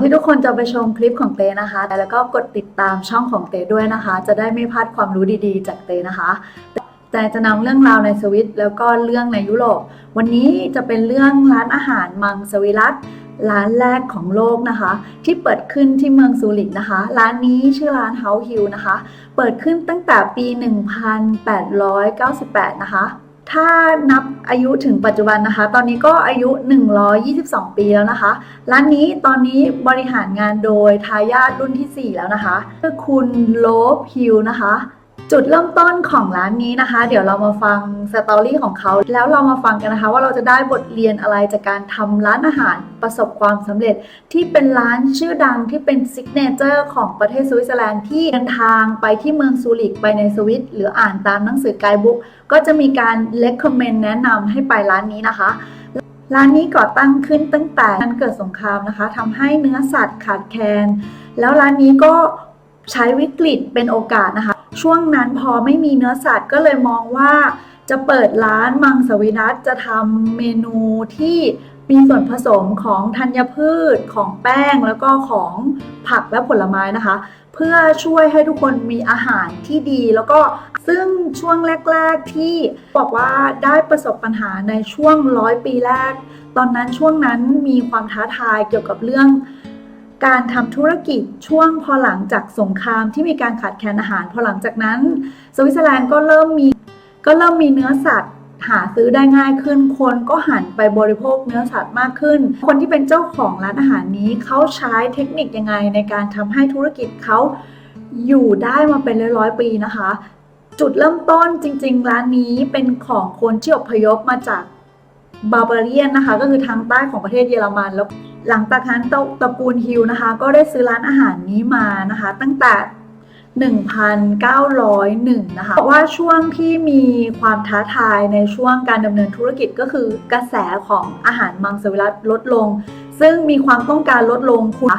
ที่ทุกคนจะไปชมคลิปของเตนะคะ แล้วก็กดติดตามช่องของเตด้วยนะคะ จะได้ไม่พลาดความรู้ดีๆ จากเตนะคะแต่จะนำเรื่องราวในสวิตแล้วก็เรื่องในยุโรป วันนี้จะเป็นเรื่องร้านอาหารมังสวิรัตร้านแรกของโลกนะคะ ที่เปิดขึ้นที่เมืองซูริกนะคะ ร้านนี้ชื่อร้าน House Hill นะคะ เปิดขึ้นตั้งแต่ปี 1898 นะคะ ถ้านับอายุถึงปัจจุบันนะคะ ตอนนี้ก็อายุ 122 ปีแล้วนะคะ ร้านนี้ตอนนี้บริหารงานโดยทายาทรุ่นที่ 4 แล้วนะคะคือคุณโลบฮิลนะคะ จุดเริ่มต้นของร้านนี้นะคะ เดี๋ยวเรามาฟังสตอรี่ของเขา แล้วเรามาฟังกันนะคะ ว่าเราจะได้บทเรียนอะไรจากการทำร้านอาหารประสบความสำเร็จ ที่เป็นร้านชื่อดังที่เป็นซิกเนเจอร์ของประเทศสวิตเซอร์แลนด์ที่เดินทางไปที่เมืองซูริกไปในสวิตหรืออ่านตามหนังสือไกด์บุ๊กก็จะมีการ recommend แนะนำให้ไปร้านนี้นะคะร้านนี้ก่อตั้งขึ้นตั้งแต่การเกิดสงครามนะคะทำให้เนื้อสัตว์ขาดแคลนแล้วร้านนี้ก็ ใช้วิกฤตเป็นโอกาสนะคะ ช่วงนั้นพอไม่มีเนื้อสัตว์ก็เลยมองว่าจะเปิดร้านมังสวิรัตจะทำเมนูที่มีส่วนผสมของธัญพืชของแป้งแล้วก็ของผักและผลไม้นะคะ เพื่อช่วยให้ทุกคนมีอาหารที่ดี แล้วก็ซึ่งช่วงแรก ๆที่บอกว่าได้ประสบปัญหาในช่วงร้อยปีแรก ตอนนั้นช่วงนั้นมีความท้าทายเกี่ยวกับเรื่อง การทำธุรกิจช่วงพอหลังจากสงครามที่มีการขาดแคลนอาหาร พอหลังจากนั้น สวิตเซอร์แลนด์ก็เริ่มมีก็เริ่มมีเนื้อสัตว์หาซื้อได้ง่ายขึ้น คนก็หันไปบริโภคเนื้อสัตว์มากขึ้น คนที่เป็นเจ้าของร้านอาหารนี้เขาใช้เทคนิคยังไงในการทำให้ธุรกิจเขาอยู่ได้มาเป็นร้อยๆปีนะคะ จุดเริ่มต้นจริง ๆ ร้านนี้เป็นของคนที่อพยพมาจากบาบาเรียนนะคะ ก็คือทางใต้ของประเทศเยอรมันแล้ว หลังจากนั้นตระกูลฮิลนะคะ ก็ได้ซื้อร้านอาหารนี้มานะคะ ตั้งแต่ 1,901 นะคะบอกว่าช่วงที่มีความท้าทายในช่วงการดำเนินธุรกิจก็คือกระแสของอาหารมังสวิรัตลดลง ซึ่งมีความต้องการลดลงคุณ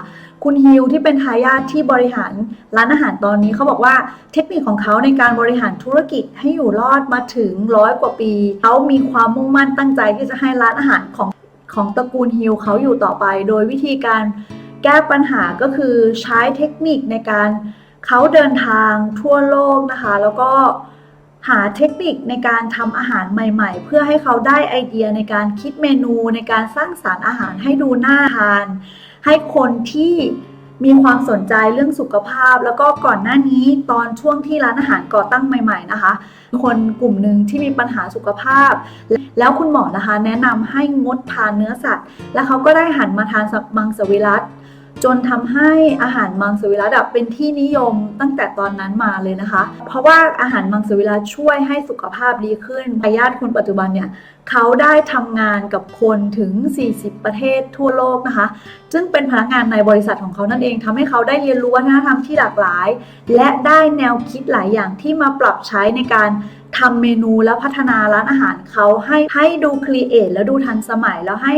คุณฮิลที่เป็นทายาทที่บริหารร้านอาหารตอนนี้เขาบอกว่าเทคนิคของเขาในการบริหารธุรกิจให้อยู่รอดมาถึงร้อยกว่าปี เขามีความมุ่งมั่นตั้งใจที่จะให้ร้านอาหารของ ของตระกูลฮิลเขาอยู่ต่อไป โดยวิธีการแก้ปัญหาก็คือใช้เทคนิคในการเขาเดินทางทั่วโลกนะคะ แล้วก็หาเทคนิคในการทำอาหารใหม่ๆ เพื่อให้เขาได้ไอเดียในการคิดเมนูในการสร้างสารรค์อาหารให้ดูน่าทาน ให้คนที่ มีความสนใจเรื่องสุขภาพ แล้วก็ก่อนหน้านี้ตอนช่วงที่ร้านอาหารก่อตั้งใหม่ ๆนะคะ คนกลุ่มหนึ่งที่มีปัญหาสุขภาพ แล้วคุณหมอนะคะ แนะนำให้งดทานเนื้อสัตว์ แล้วเขาก็ได้หันมาทานมังสวิรัต จนทำให้อาหารมังสวิรัตเป็นที่นิยมตั้งแต่ตอนนั้นมาเลยนะคะ เพราะว่าอาหารมังสวิรัตช่วยให้สุขภาพดีขึ้นญาติคนปัจจุบันเนี่ยเขาได้ทำงานกับคนถึง 40 ประเทศทั่วโลกนะคะ ซึ่งเป็นพนักงานในบริษัทของเขานั่นเองทำให้เขาได้เรียนรู้วัฒนธรรมที่หลากหลาย และได้แนวคิดหลายอย่างที่มาปรับใช้ในการทำเมนูและพัฒนาร้านอาหารเขาให้ให้ดูครีเอทแล้วดูทันสมัยแล้วให้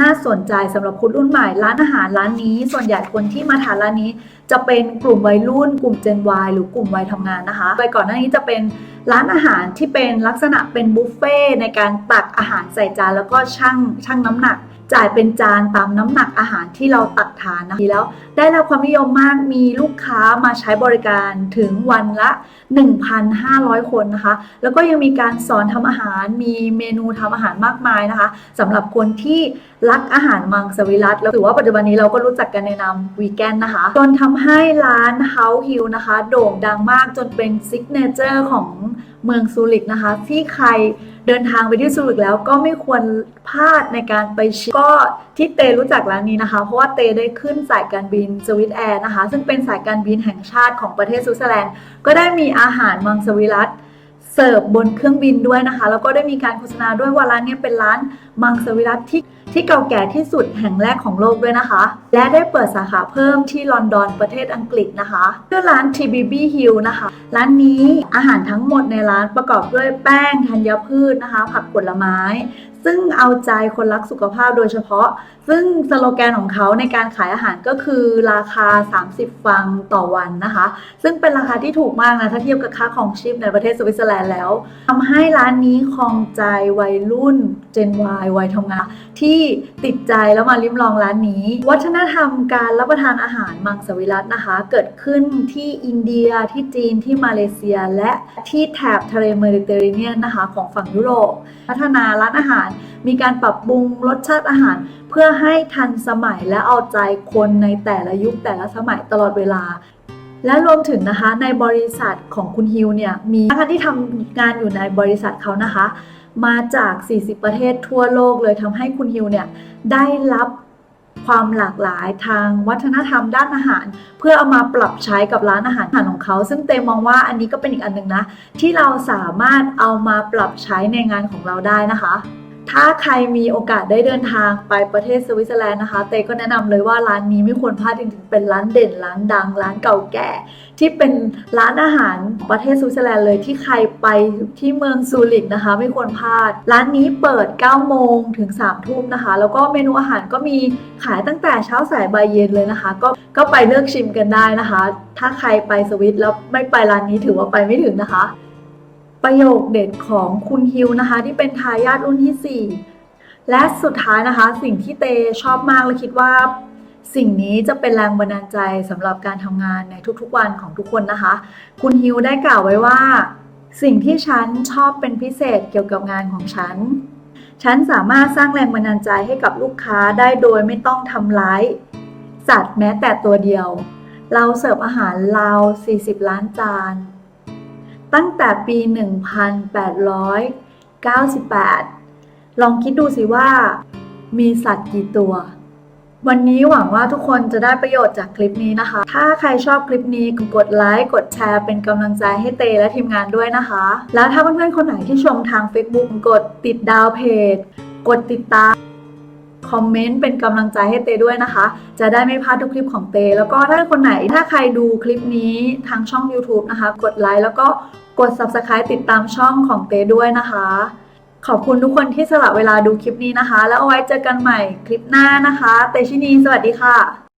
น่าสนใจสำหรับคุณรุ่นใหม่ ร้านอาหารร้านนี้ ส่วนใหญ่คนที่มาทานร้านนี้ จะเป็นกลุ่มวัยรุ่น กลุ่ม Gen Y หรือกลุ่มวัยทำงานนะคะ ไปก่อนหน้านี้จะเป็นร้านอาหารที่เป็นลักษณะเป็นบุฟเฟ่ในการตักอาหารใส่จานแล้วก็ชั่งชั่งน้ำหนัก จ่ายเป็นจานตามน้ำหนักอาหารที่เราตักทานนะคะแล้วได้รับความนิยมมากมีลูกค้ามาใช้บริการถึงวันละ 1,500 คนนะคะ แล้วก็ยังมีการสอนทำอาหารมีเมนูทำอาหารมากมายนะคะสำหรับคนที่รักอาหารมังสวิรัตแล้วถือว่าปัจจุบันนี้เราก็รู้จักกันในนามวีแกนนะคะจนทำให้ร้าน House Hill นะคะ โด่งดังมากจนเป็นซิกเนเจอร์ของเมืองซูริกนะคะ ที่ใครเดินทางไปที่ซูริกแล้วก็ไม่ควรพลาดในการไปชิมก็ที่เตรู้จักร้านนี้นะคะ เพราะว่าเตได้ขึ้นสายการบินสวิตแอร์นะคะ ซึ่งเป็นสายการบินแห่งชาติของประเทศสวิตเซอร์แลนด์ ก็ได้มีอาหารมังสวิรัตเสิร์ฟบนเครื่องบินด้วยนะคะ แล้วก็ได้มีการโฆษณาด้วยว่าร้านนี้เป็นร้านมังสวิรัตที่ ที่เก่าแก่ที่สุดแห่งแรกของโลกด้วยนะคะ และได้เปิดสาขาเพิ่มที่ลอนดอนประเทศอังกฤษนะคะชื่อร้าน TBB Hill นะคะ ร้านนี้อาหารทั้งหมดในร้านประกอบด้วยแป้งธัญพืชนะคะ ผักผลไม้ ซึ่งเอาใจคนรักสุขภาพโดยเฉพาะ ซึ่งสโลแกนของเขาในการขายอาหารก็คือราคา 30 ฟังต่อวันนะคะ ซึ่งเป็นราคาที่ถูกมากนะ ถ้าเทียบกับค่าของชีพในประเทศสวิตเซอร์แลนด์แล้วทำให้ร้านนี้ครองใจวัยรุ่น Gen Y วัยทำงานที่ที่ติดใจแล้วมาลิ้มลองร้านนี้ วัฒนธรรมการรับประทานอาหารมังสวิรัตนะคะ เกิดขึ้นที่อินเดียที่จีนที่มาเลเซีย และที่แถบทะเลเมดิเตอร์เรเนียนนะคะ ของฝั่งยุโรปพัฒนาร้านอาหาร มีการปรับปรุงรสชาติอาหาร เพื่อให้ทันสมัยและเอาใจคนในแต่ละยุคแต่ละสมัยตลอดเวลา และรวมถึงนะคะในบริษัทของคุณฮิวเนี่ยมีพนักงานที่ทำงานอยู่ในบริษัทเขานะคะ มาจาก 40 ประเทศทั่วโลกเลยทำให้คุณฮิวเนี่ยได้รับความหลากหลายทางวัฒนธรรมด้านอาหาร เพื่อเอามาปรับใช้กับร้านอาหารของเขา ซึ่งเตมองว่าอันนี้ก็เป็นอีกอันหนึ่งนะ ที่เราสามารถเอามาปรับใช้ในงานของเราได้นะคะ ถ้าใครมีโอกาสได้เดินทางไปประเทศสวิตเซอร์แลนด์นะคะ เตก็แนะนำเลยว่าร้านนี้ไม่ควรพลาดจริงๆเป็นร้านเด่นร้านดัง ร้านเก่าแก่ ที่เป็นร้านอาหารประเทศสวิตเซอร์แลนด์เลยที่ใครไปที่เมืองซูริกนะคะ ไม่ควรพลาด ร้านนี้เปิด 9 โมงถึง 3 ทุ่มนะคะ แล้วก็เมนูอาหารก็มีขายตั้งแต่เช้าสายบ่ายเย็นเลยนะคะ ก็ก็ไปเลือกชิมกันได้นะคะ ถ้าใครไปสวิตแล้วไม่ไปร้านนี้ถือว่าไปไม่ถึงนะคะ ประโยคเด็ดของคุณฮิวนะคะ ที่เป็นทายาทรุ่นที่ 4 และสุดท้ายนะคะ สิ่งที่เตชอบมากและคิดว่า สิ่งนี้จะเป็นแรงบันดาลใจสำหรับการทำงานในทุกๆวันของทุกคนนะคะ คุณฮิวได้กล่าวไว้ว่า สิ่งที่ฉันชอบเป็นพิเศษเกี่ยวกับงานของฉัน ฉันสามารถสร้างแรงบันดาลใจให้กับลูกค้าได้โดยไม่ต้องทำร้ายสัตว์แม้แต่ตัวเดียว เราเสิร์ฟอาหารราว 40 ล้านจาน ตั้งแต่ปี 1898 ลองคิดดูสิว่า มีสัตว์กี่ตัว วันนี้หวังว่าทุกคนจะได้ประโยชน์จากคลิปนี้นะคะ ถ้าใครชอบคลิปนี้กดไลค์ กดแชร์เป็นกำลังใจให้เตและทีมงานด้วยนะคะ แล้วถ้าเพื่อนๆคนไหนที่ชมทาง Facebook กดติดดาวเพจ กดติดตาม คอมเมนต์เป็นกำลังใจให้เตด้วยนะคะ จะได้ไม่พลาดทุกคลิปของเต แล้วก็ถ้าคนไหนถ้าใครดูคลิปนี้ทางช่อง YouTube นะคะ กดไลค์แล้วก็กด Subscribe ติดตามช่องของเตด้วยนะคะ ขอบคุณทุกคนที่สละเวลาดูคลิปนี้นะคะ แล้วเอาไว้เจอกันใหม่คลิปหน้านะคะ เตชินี สวัสดีค่ะ